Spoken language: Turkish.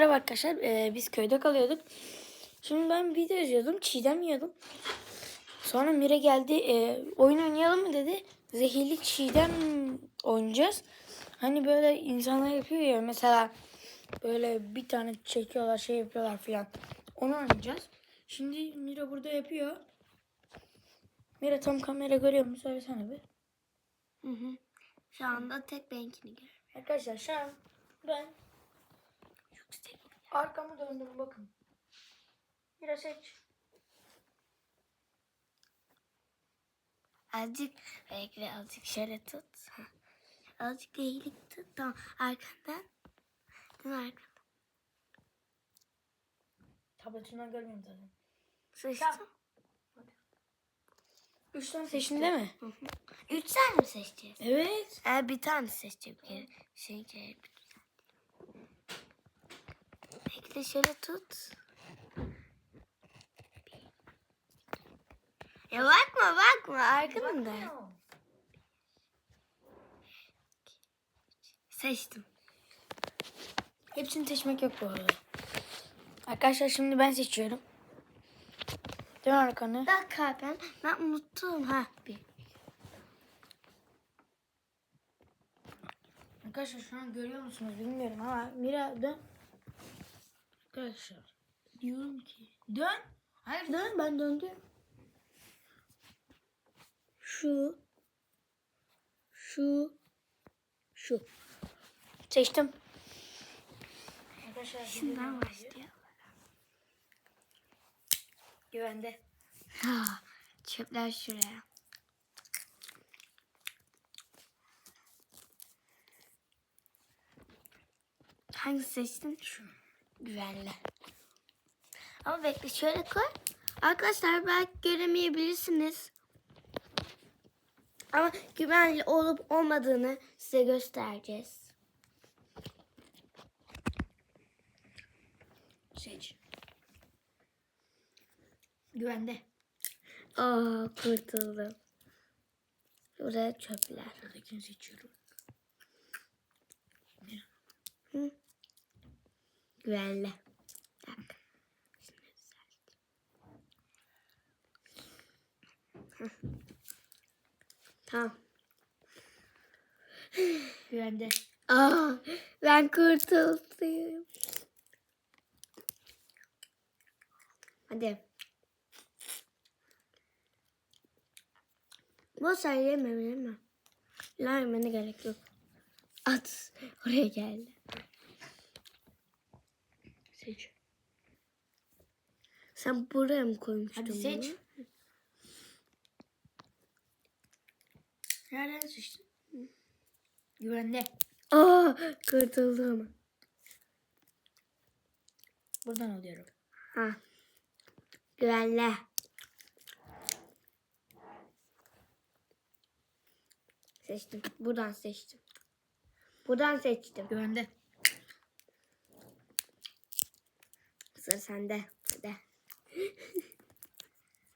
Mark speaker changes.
Speaker 1: Merhaba arkadaşlar. Ee, biz köyde kalıyorduk. Şimdi ben video izliyordum. Çiğdem yiyordum. Sonra Mire geldi. e, oyun oynayalım mı dedi. Zehirli çiğdem oynayacağız. Hani böyle insanlar yapıyor ya. Mesela böyle bir tane çekiyorlar şey yapıyorlar filan. Onu oynayacağız. Şimdi Mira burada yapıyor. Mira tam kamera görüyor mu? Söylesene bir.
Speaker 2: Hı hı. Şu anda tek benimkini görüyorum.
Speaker 1: Arkadaşlar şu an ben arkamı döndüm bakın. Biraz seç.
Speaker 2: Azıcık bekle azıcık şöyle tut. Azıcık da iyilik tut. Tamam arkandan. Dön arkandan.
Speaker 1: Tabletinden görmüyorum zaten.
Speaker 2: Seçtim.
Speaker 1: Tamam. Üç tane seçtin değil mi?
Speaker 2: Hı hı. Üç tane mi seçeceğiz?
Speaker 1: Evet.
Speaker 2: Ee, bir tane seçeceğim bir kere. Şey bir. Bekle şöyle tut. Ya bakma bakma arkamda. Seçtim.
Speaker 1: Hepsini seçmek yok bu arada. Arkadaşlar şimdi ben seçiyorum. Dön arkanı.
Speaker 2: Bak ben, ben unuttum ha. Bir.
Speaker 1: Arkadaşlar şu an görüyor musunuz bilmiyorum ama Mira dön. Arkadaşlar diyorum ki dön. Hayır dön ben döndüm. Şu. Şu. Şu. Seçtim. Arkadaşlar
Speaker 2: Şundan başlıyor.
Speaker 1: güvende.
Speaker 2: Ha, çöpler şuraya. Hangi seçtin? Şu. Güvenli. Ama bekle şöyle koy. Arkadaşlar belki göremeyebilirsiniz. Ama güvenli olup olmadığını size göstereceğiz.
Speaker 1: Seç. Güvende.
Speaker 2: Aa kurtuldum. Buraya çöpler.
Speaker 1: Şuradakini seçiyorum.
Speaker 2: Hı. Güvenli. Bak. Tamam.
Speaker 1: Güvende.
Speaker 2: Aa, ben kurtuldum. Hadi. Bu sen yeme yeme. La yemene gerek yok. At. Oraya geldi.
Speaker 1: Seç.
Speaker 2: Sen buraya mı koymuştun
Speaker 1: Hadi seç.
Speaker 2: bunu?
Speaker 1: Nereden seçtin? Güvende.
Speaker 2: Aa, kurtuldum.
Speaker 1: Buradan alıyorum.
Speaker 2: Ha. Güvenle. Seçtim. Buradan seçtim. Buradan seçtim.
Speaker 1: Güvende.
Speaker 2: Sıra sende. Hadi.